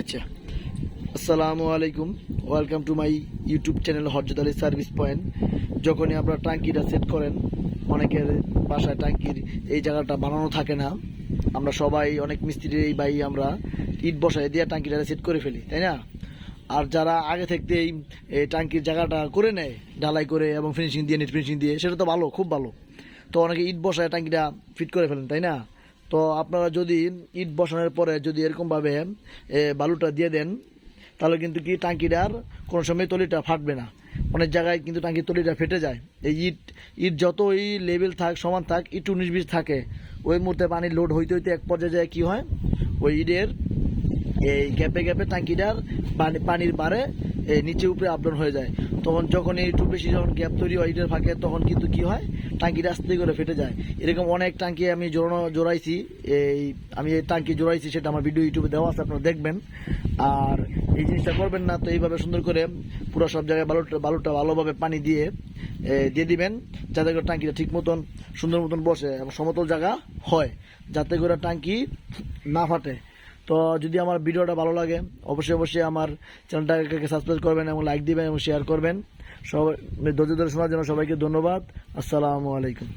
আচ্ছা আসসালামু আলাইকুম। Welcome to my YouTube channel হরজত আলী সার্ভিস পয়েন্ট যখনই আপনারা ট্যাঙ্কিটা সেট করেন, অনেকের বাসায় ট্যাঙ্কির এই জায়গাটা বানানো থাকে না। আমরা সবাই, অনেক মিস্ত্রি এই বাই আমরা ইট বসায় দিয়ে ট্যাঙ্কিটা সেট করে ফেলি, তাই না? আর যারা আগে থাকতেই এই ট্যাঙ্কির জায়গাটা করে নেয়, ঢালাই করে এবং ফিনিশিং দিয়ে নেট ফিনিশিং দিয়ে, সেটা তো ভালো, খুব ভালো। তো অনেকে ইট বসায় ট্যাঙ্কিটা ফিট করে ফেলেন, তাই না? তো আপনারা যদি ইট বসানোর পরে যদি এরকমভাবে বালুটা দিয়ে দেন, তাহলে কিন্তু কি টাঙ্কিটার কোনো সময় তলিটা ফাটবে না। অনেক জায়গায় কিন্তু টাঙ্কির তলিটা ফেটে যায়। এই ইট ইট যতই লেভেল থাক, সমান থাক ইট উনিশ বিশ থাকে। ওই মুহূর্তে পানির লোড হইতে হইতে এক পর্যায়ে যায় কী হয়? ওই ইটের এই গ্যাপে গ্যাপে টাঙ্কিটার পানি, পানির এই নিচে উপরে আপডাউন হয়ে যায়। তখন যখন একটু বেশি যখন গ্যাপ তৈরি হয় ইটের ফাঁকে, তখন কিন্তু কি হয়? টাঙ্কিটা আস্তে করে ফেটে যায়। এরকম অনেক টাঙ্কি আমি জোড়ানো, জোড়াইছি। এই, আমি এই টাঙ্কি জোড়াইছি, সেটা আমার ভিডিও ইউটিউবে দেওয়া আছে, আপনারা দেখবেন। আর এই জিনিসটা করবেন না, তো এইভাবে সুন্দর করে পুরো সব জায়গায় বালুটা বালুটা ভালোভাবে পানি দিয়ে দিয়ে দিবেন, যাতে করে টাঙ্কিটা ঠিক মতন, সুন্দর মতন বসে এবং সমতল জায়গা হয়, যাতে করে টাঙ্কি না ফাটে। তো যদি আমার ভিডিওটা ভালো লাগে, অবশ্যই অবশ্যই আমার চ্যানেলটাকে সাবস্ক্রাইব করবেন এবং লাইক দিবেন এবং শেয়ার করবেন। সবাই ধৈর্য ধরে শোনার জন্য সবাইকে ধন্যবাদ। আসসালামু আলাইকুম।